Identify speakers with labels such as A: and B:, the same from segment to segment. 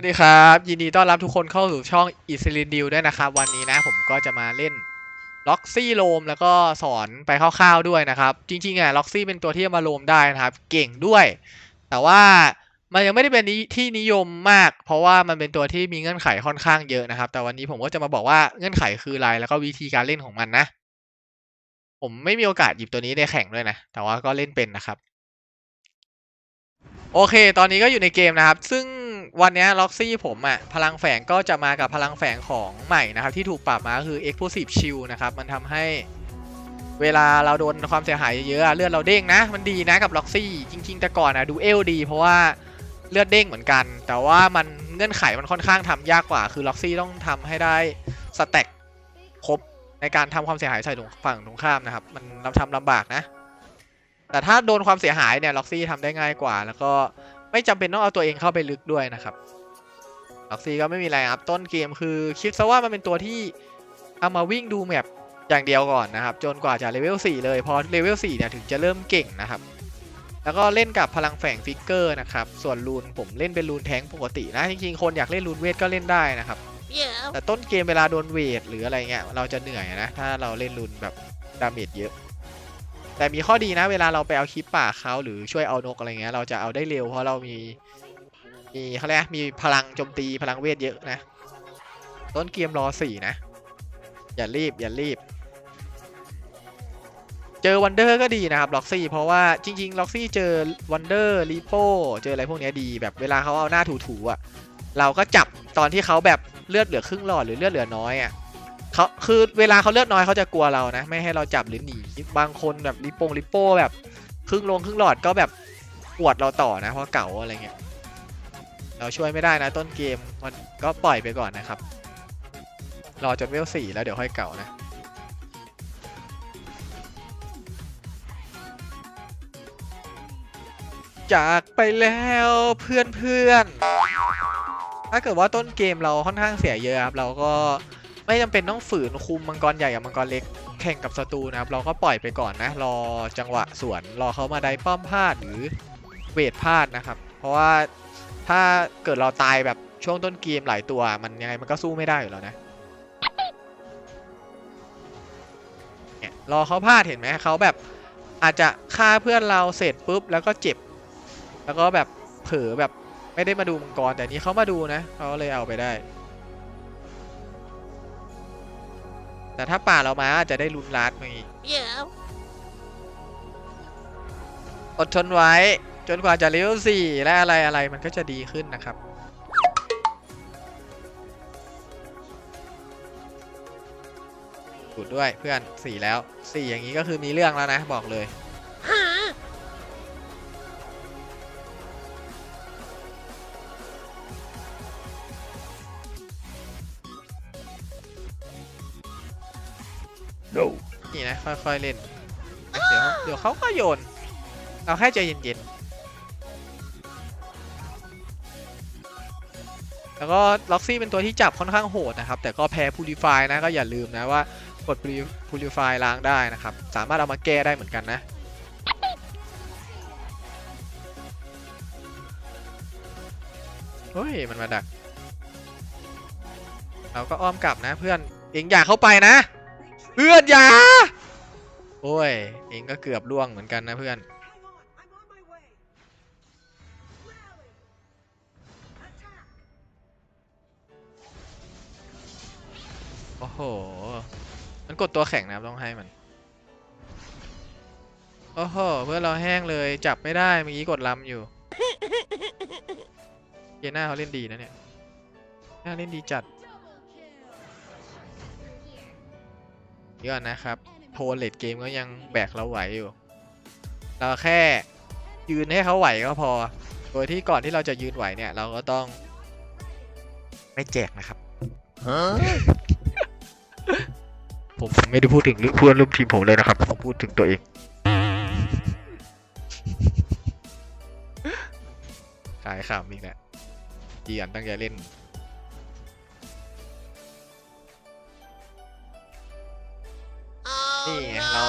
A: วัสดีครับ ยินดีต้อนรับทุกคนเข้าสู่ช่องอิสลินดิวด้วยนะครับ วันนี้นะผมก็จะมาเล่นล็อกซี่โลมแล้วก็สอนไปคร่าวๆด้วยนะครับ จริงๆอะล็อกซี่เป็นตัวที่มาโลมได้นะครับ เก่งด้วย แต่ว่ามันยังไม่ได้เป็นที่นิยมมาก เพราะว่ามันเป็นตัวที่มีเงื่อนไขค่อนข้างเยอะนะครับ แต่วันนี้ผมก็จะมาบอกว่าเงื่อนไขคืออะไรแล้วก็วิธีการเล่นของมันนะ ผมไม่มีโอกาสหยิบตัวนี้ในแข่งด้วยนะ แต่ว่าก็เล่นเป็นนะครับ โอเค ตอนนี้ก็อยู่ในเกมนะครับ ซึ่ง วันนี้ล็อกซี่ผมอะพลังแฝงก็จะมากับพลังแฝงของใหม่นะครับ ที่ถูกปรับมาคือ Explosive Shield นะครับ มันทำให้เวลาเราโดนความเสียหายเยอะๆเลือดเราเด้งนะ มันดีนะกับล็อกซี่ จริง ๆ แต่ก่อนอะดูเอลดี เพราะว่าเลือดเด้งเหมือนกัน แต่ว่ามันเงื่อนไขมันค่อนข้างทำยากกว่า คือล็อกซี่ต้องทำให้ได้สแต็กครบในการทำความเสียหายใส่ฝั่งตรงข้ามนะครับ มันเราทำลำบากนะ แต่ถ้าโดนความเสียหายเนี่ยล็อกซี่ทำได้ง่ายกว่า แล้วก็ ไม่จำเป็นต้องเอาตัวเองเข้าไปลึกด้วยนะครับล็อกซี่ก็ไม่มีอะไรครับต้นเกมคือคิดซะว่ามันเป็นตัวที่เอามาวิ่งดูแมปอย่างเดียวก่อนนะครับ จนกว่าจะเลเวล4เลยพอเลเวล4เนี่ยถึงจะเริ่มเก่งนะครับ แล้วก็เล่นกับพลังแฝงฟิกเกอร์นะครับ ส่วนรูนผมเล่นเป็นรูนแทงค์ปกตินะจริงๆคนอยากเล่นรูนเวทก็เล่นได้นะครับ
B: Yeah.
A: แต่ต้นเกมเวลาโดนเวทหรืออะไรเงี้ยเราจะเหนื่อยนะถ้าเราเล่นรุนแบบดาเมจเยอะ แต่มีข้อดีนะ เวลาเราไปเอาคลิปป่าเขาหรือช่วยเอานกอะไรเงี้ยเราจะเอาได้เร็วเพราะเรามีมีเขาเรียกมีพลังโจมตีพลังเวทเยอะนะ ต้นเกมรอสี่นะ อย่ารีบอย่ารีบ เจอวันเดอร์ก็ดีนะครับล็อกซี่เพราะว่าจริงๆล็อกซี่เจอวันเดอร์ลีโปเจออะไรพวกเนี้ยดีแบบเวลาเขาเอาหน้าถูๆอะเราก็จับตอนที่เขาแบบเลือดเหลือครึ่งหลอดหรือเลือดเหลือน้อยอะ เขาคือเวลาเขาเลือดน้อยเขาจะกลัวเรานะ ไม่ให้เราจับหรือหนีบางคนแบบริปงริปโป้แบบครึ่งลงครึ่งหลอดก็แบบปวดเราต่อนะเพราะเก่าอะไรเงี้ยเราช่วยไม่ได้นะต้นเกมมันก็ปล่อยไปก่อนนะครับ รอจนเวลสี่แล้วเดี๋ยวค่อยเก่านะจากไปแล้วเพื่อนเพื่อนถ้าเกิดว่าต้นเกมเราค่อนข้างเสียเยอะครับ เราก็ ไม่จำเป็นต้องฝืนคุมมังกรใหญ่กับมังกรเล็กแข่งกับศัตรูนะครับ เราก็ปล่อยไปก่อนนะ รอจังหวะสวน รอเขามาได้ป้อมพลาดหรือเวทพลาดนะครับ เพราะว่าถ้าเกิดเราตายแบบช่วงต้นเกมหลายตัวมันยังไงมันก็สู้ไม่ได้อยู่แล้วนะเนี่ยรอเขาพลาดเห็นไหมเขาแบบอาจจะฆ่าเพื่อนเราเสร็จปุ๊บแล้วก็เจ็บ แล้วก็แบบเผลอแบบไม่ได้มาดูมังกรแต่นี้เขามาดูนะเขาเลยเอาไปได้ แต่ถ้าป่าเรามาอาจจะได้ลุ้นลัดมาอีก
B: Yeah.
A: อดทนไว้ จนกว่าจะเลเวลสี่และอะไรอะไรมันก็จะดีขึ้นนะครับ ดูดด้วยเพื่อนสี่แล้วสี่อย่างนี้ก็คือมีเรื่องแล้วนะบอกเลย ค่อยๆเล่น เดี๋ยวเดี๋ยวเขาก็โยนเราแค่ใจเย็นๆ แล้วก็ล็อกซี่เป็นตัวที่จับค่อนข้างโหดนะครับ แต่ก็แพ้พูลิฟายนะก็อย่าลืมนะว่ากดพูลิฟายล้างได้นะครับ สามารถเอามาแก้ได้เหมือนกันนะเฮ้ย มันมาดัก เราก็อ้อมกลับนะเพื่อน เองอย่าเข้าไปนะ เพื่อนอย่า โอ้ย เองก็เกือบล่วงเหมือนกันนะเพื่อน โอ้โห มันกดตัวแข็งนะครับต้องให้มัน โอ้โห เพื่อนเราแห้งเลยจับไม่ได้เมื่อกี้กดลำอยู่เยน่าเขาเล่นดีนะเนี่ยน่าเล่นดีจัดเยอนนะครับ โทนเลดเกมก็ยังแบกเราไหวอยู่ เราแค่ยืนให้เขาไหวก็พอ โดยที่ก่อนที่เราจะยืนไหวเนี่ย เราก็ต้อง ไม่แจกนะครับ
B: Huh?
A: ผมไม่ได้พูดถึงเพื่อนร่วมทีมผมเลยนะครับ ผมพูดถึงตัวเองขายขำอีกแหละจีอันตั้งใจเล่น
B: Oh
A: Yeah,
B: no.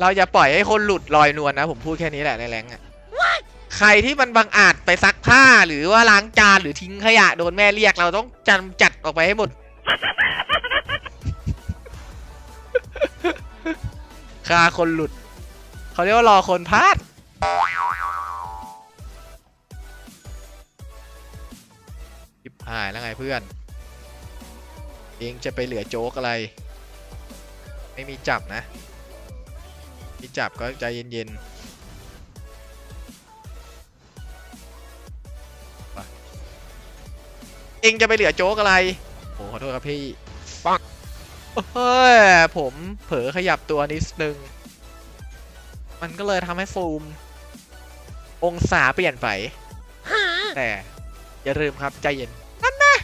A: เราจะปล่อยให้คนหลุดลอยนวลนะ ผมพูดแค่นี้แหละในแรงอะใคใครที่มันบังอาจไปซักผ้าหรือว่าล้างจานหรือทิ้งขยะโดนแม่เรียกเราต้องจำจัดออกไปให้หมดคาคนหลุด เขาเรียกว่ารอคนพลาดจิบหายแล้วไงเพื่อน เองจะไปเหลือโจ๊กอะไร ไม่มีจับนะ มีจับก็ใจเย็นๆไปเองจะไปเหลือโจ๊กอะไรโอ้ขอโทษครับพี่ปักเฮ้ย ผมเผลอขยับตัวนิดนึง มันก็เลยทำให้ฟูม องศาเปลี่ยนไป แต่อย่าลืมครับใจเย็น นั่นนะ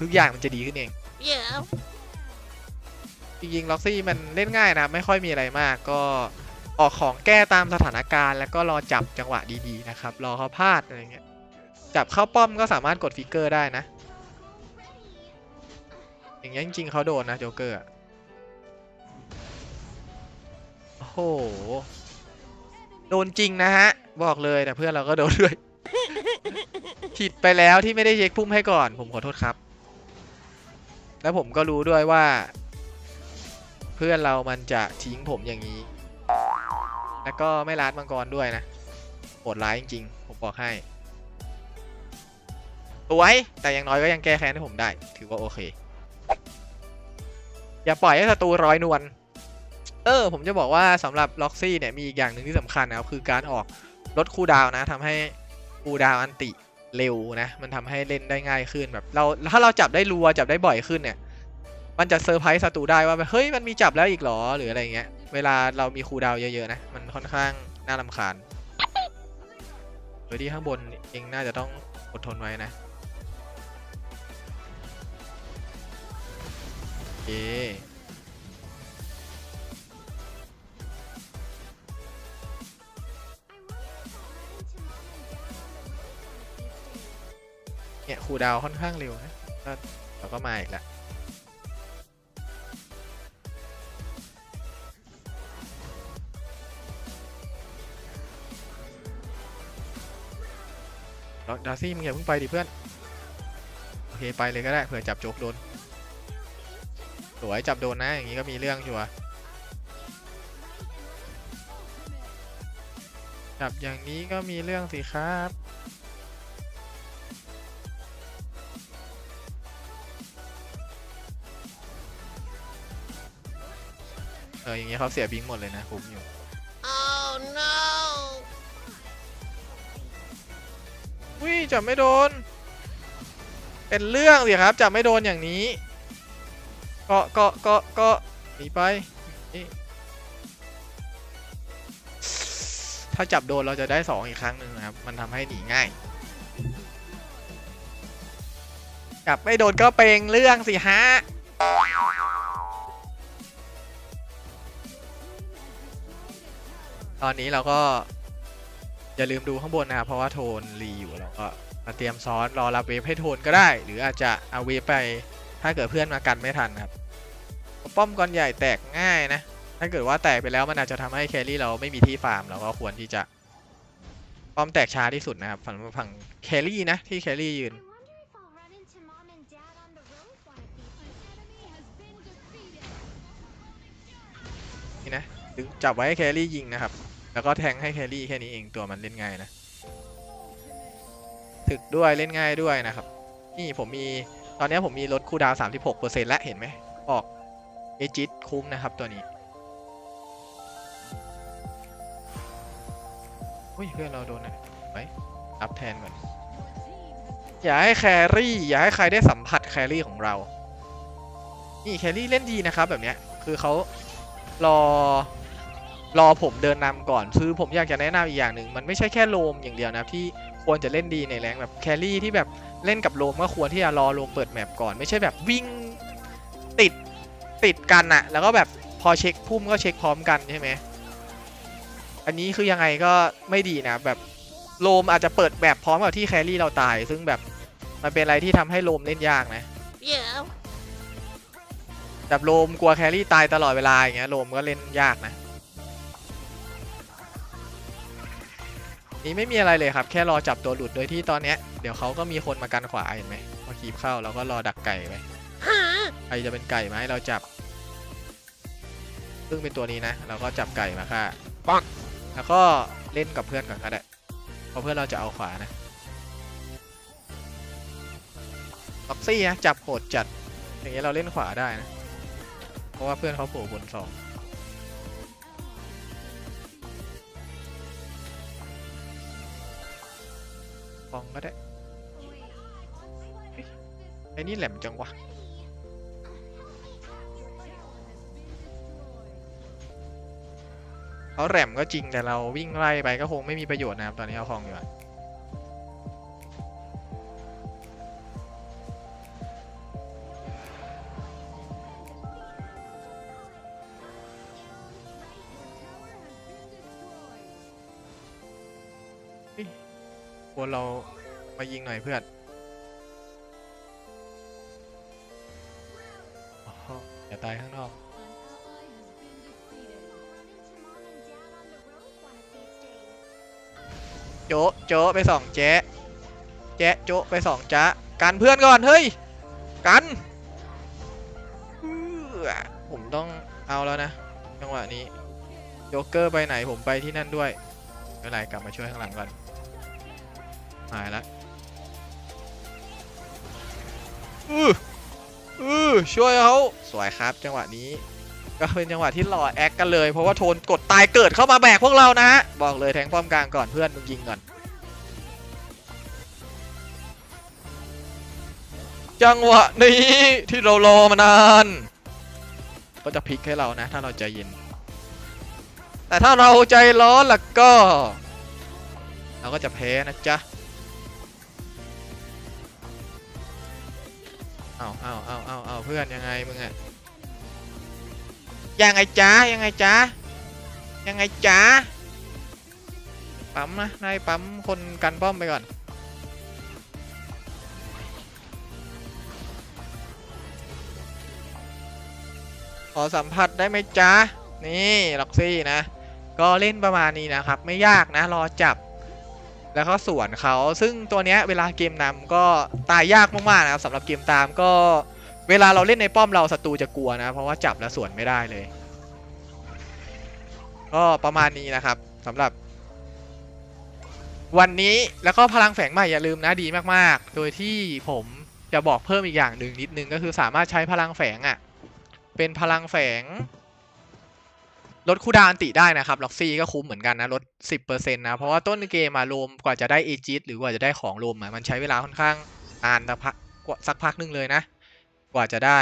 A: ทุกอย่างมันจะดีขึ้นเอง
B: Yeah.
A: จริงๆล็อกซี่มันเล่นง่ายนะ ไม่ค่อยมีอะไรมากก็ออกของแก้ตามสถานการณ์ แล้วก็รอจับจังหวะดีๆนะครับ รอเขาพลาดอะไรเงี้ยจับเข้าป้อมก็สามารถกดฟิกเกอร์ได้นะ อย่างเงี้ยจริงๆเขาโดนนะโจเกอร์โอ้โหโดนจริงนะฮะ บอกเลยแต่เพื่อนเราก็โดนด้วยผิดไปแล้วที่ไม่ได้เช็คพุ่มให้ก่อน ผมขอโทษครับ แล้วผมก็รู้ด้วยว่า พื่อนเรามันจะทิ้งผมอย่างนี้ แล้วก็ไม่ร้านมังกรด้วยนะโหดร้ายจริงๆ ผมบอกให้สวยแต่อย่างน้อยก็ยังแก้แค้นให้ผมได้ ถือว่าโอเค อย่าปล่อยให้ศัตรูร้อยนวล เออ ผมจะบอกว่าสำหรับล็อกซี่เนี่ยมีอีกอย่างหนึ่งที่สำคัญนะครับ คือการออกลดคูดาวนะทำให้คูดาวอันติเร็วนะ มันทำให้เล่นได้ง่ายขึ้นแบบเราถ้าเราจับได้รัวจับได้บ่อยขึ้นเนี่ย มันจะเซอร์ไพรส์ศัตรูได้ว่าเฮ้ยมันมีจับแล้วอีกหรอหรืออะไรเงี้ย เวลาเรามีคูดาวเยอะๆนะ มันค่อนข้างน่ารำคาญโดยที่ข้างบนเองน่าจะต้องอดทนไว้นะโอเคเนี่ยคูดาวค่อนข้างเร็วนะก็เราก็มาอีกแล้ว ดาร์ซี่มึงอย่าเพิ่งไปดิเพื่อน โอเคไปเลยก็ได้เผื่อจับโจกโดนสวยจับโดนนะอย่างนี้ก็มีเรื่องชัวร์จับอย่างนี้ก็มีเรื่องสิครับเอออย่างเงี้ยเขาเสียบิงหมดเลยนะคุ้มอยู่
B: Oh no.
A: อุ้ยจับไม่โดน เป็นเรื่องสิครับจับไม่โดนอย่างนี้ก็ก็ก็ก็หนีไปนี่ถ้าจับโดนเราจะได้สองอีกครั้งหนึ่งนะครับ มันทำให้หนีง่าย จับไม่โดนก็เป็นเรื่องสิฮะตอนนี้เราก็ อย่าลืมดูข้างบนนะครับเพราะว่าโทนรีอยู่เราก็มาเตรียมซ้อนรอรับเวฟให้โทนก็ได้ หรืออาจจะเอาเวฟไปถ้าเกิดเพื่อนมากันไม่ทันครับป้อมก้อนใหญ่แตกง่ายนะถ้าเกิดว่าแตกไปแล้วมันอาจจะทำให้แครี่เราไม่มีที่ฟาร์มเราก็ควรที่จะป้อมแตกช้าที่สุดนะครับฝั่งฝั่งแครี่นะที่แครี่ยืนนี่นะดึงจับไว้ให้แครี่ยิงนะครับ แล้วก็แทงให้แครี่แค่นี้เองตัวมันเล่นง่ายนะถึกด้วยเล่นง่ายด้วยนะครับ นี่ผมมีตอนนี้ผมมีลดคูดาวน์36%แล้วเห็นไหมออกเอจิตคุ้มนะครับตัวนี้อุ้ยเพื่อนเราโดนนะไปรับแทนก่อนอย่าให้แครี่อย่าให้ใครได้สัมผัสแครี่ของเรา นี่แครี่เล่นดีนะครับแบบเนี้ยคือเขารอ รอผมเดินนำก่อนคือผมอยากจะแนะนำอีกอย่างหนึ่งมันไม่ใช่แค่โลมอย่างเดียวนะที่ควรจะเล่นดีในแรงแบบแครี่ที่แบบเล่นกับโลมก็ควรที่จะรอโลมเปิดแมปก่อนไม่ใช่แบบวิ่งติดติดกันอะแล้วก็แบบพอเช็คพุ่มก็เช็คพร้อมกันใช่ไหมอันนี้คือยังไงก็ไม่ดีนะแบบโลมอาจจะเปิดแบบพร้อมกับที่แครี่เราตาย ซึ่งแบบมันเป็นอะไรที่ทำให้โลมเล่นยากนะ
B: Yeah.
A: แบบโลมกลัวแครี่ตายตลอดเวลาอย่างเงี้ยโลมก็เล่นยากนะ นี่ไม่มีอะไรเลยครับ แค่รอจับตัวหลุดโดยที่ตอนเนี้ยเดี๋ยวเขาก็มีคนมากันขวาเห็นไหมพอคีบเข้าเราก็รอดักไก่ไปใครจะเป็นไก่มาให้เราจับซึ่งเป็นตัวนี้นะเราก็จับไก่มาค่ะปังแล้วก็เล่นกับเพื่อนก่อนก็ได้เพราะเพื่อนเราจะเอาขวานะล็อกซี่นะจับโหดจัด อย่างเงี้ยเราเล่นขวาได้นะ เพราะว่าเพื่อนเขาโผล่บนสอง ฟองก็ได้ไอ้นี่แหลมจังวะเขาแหลมก็จริงแต่เราวิ่งไล่ไปก็คงไม่มีประโยชน์นะครับ ตอนนี้เอาฟองอยู่ ควรเรามายิงหน่อยเพื่อนอ๋ออย่าตายข้างนอก โจ๊ะโจ๊ะไปสองแจ๊ะแจ๊ะโจ๊ะไปสองจ๊ะกันเพื่อนก่อน เฮ้ย กันอื้อผมต้องเอาแล้วนะ จังหวะนี้โจ๊กเกอร์ไปไหนผมไปที่นั่นด้วยไม่เป็นไรกลับมาช่วยข้างหลังก่อน หายแล้วอืออือช่วยเขาสวยครับจังหวะนี้ ก็เป็นจังหวะที่หล่อแอคกันเลย เพราะว่าโทนกดตายเกิดเข้ามาแบกพวกเรานะฮะ บอกเลยแทงป้อมกลางก่อนเพื่อนมึงยิงก่อน จังหวะนี้ที่เรารอมานาน ก็จะพลิกให้เรานะ ถ้าเราใจเย็น แต่ถ้าเราใจร้อนล่ะก็ เราก็จะแพ้นะจ๊ะ เอาเอาเอาเอาเอาเพื่อนยังไงมึงอะยังไงจ๊ะยังไงจ๊ะยังไงจ๊ะปั๊มนะนายปั๊มคนกันป้อมไปก่อนขอสัมผัสได้ไหมจ๊ะ นี่ล็อกซี่นะ ก็เล่นประมาณนี้นะครับ ไม่ยากนะ รอจับ แล้วก็สวนเขาซึ่งตัวเนี้ยเวลาเกมนำก็ตายยากมากๆนะครับสำหรับเกมตามก็เวลาเราเล่นในป้อมเราศัตรูจะกลัวนะ เพราะว่าจับแล้วสวนไม่ได้เลย ก็ประมาณนี้นะครับสำหรับ วันนี้แล้วก็พลังแฝงใหม่อย่าลืมนะดีมากๆ โดยที่ผมจะบอกเพิ่มอีกอย่างหนึ่งนิดนึงก็คือสามารถใช้พลังแฝงอะ่ะเป็นพลังแฝง ลดคูลดาวน์อันติได้นะครับล็อกซี่ก็คุ้มเหมือนกันนะลด 10%นะ เพราะว่าต้นเกมมาโลมกว่าจะได้เอจิตหรือกว่าจะได้ของโลมอะมันใช้เวลาค่อนข้างนานสักพักสักพักหนึงเลยนะ กว่าจะได้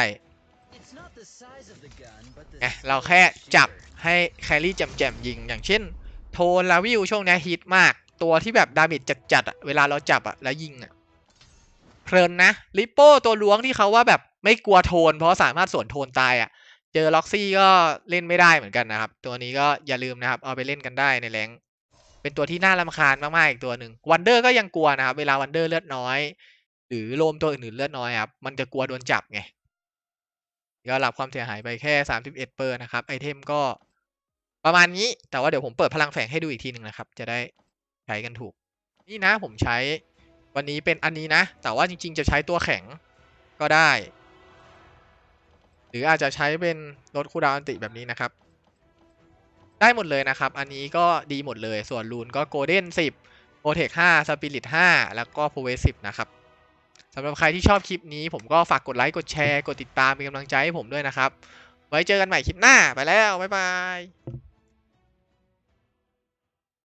A: ไงเราแค่จับให้แครี่แจมๆยิง อย่างเช่น โทนลาวิวช่วงนี้ฮิตมากตัวที่แบบดาเมจจัดๆอะเวลาเราจับอะแล้วยิงอะเพลินนะลิปโป้ตัวล้วงที่เขาว่าแบบไม่กลัวโทน เพราะสามารถสวนโทนตายอะ เจอล็อกซี่ก็เล่นไม่ได้เหมือนกันนะครับ ตัวนี้ก็อย่าลืมนะครับ เอาไปเล่นกันได้ในแรงเป็นตัวที่น่ารำคาญมากๆอีกตัวหนึ่งวันเดอร์ก็ยังกลัวนะครับ เวลาวันเดอร์เลือดน้อย หรือโลมตัวอื่นๆเลือดน้อยครับมันจะกลัวโดนจับไงก็รับความเสียหายไปแค่31เปอร์นะครับไอเทมก็ประมาณนี้ แต่ว่าเดี๋ยวผมเปิดพลังแฝงให้ดูอีกทีหนึ่งนะครับ จะได้ใช้กันถูก นี่นะผมใช้วันนี้เป็นอันนี้นะ แต่ว่าจริง ๆ จะใช้ตัวแข็งก็ได้ หรืออาจจะใช้เป็นลดคูดาวอันติแบบนี้นะครับ ได้หมดเลยนะครับ อันนี้ก็ดีหมดเลย ส่วนรูนก็โกลเด้น10โปรเทค5สปิริต5แล้วก็โพเวสิบนะครับสำหรับใครที่ชอบคลิปนี้ ผมก็ฝากกดไลค์กดแชร์กดติดตามเป็นกำลังใจให้ผมด้วยนะครับ ไว้เจอกันใหม่คลิปหน้าไปแล้วบ๊ายบาย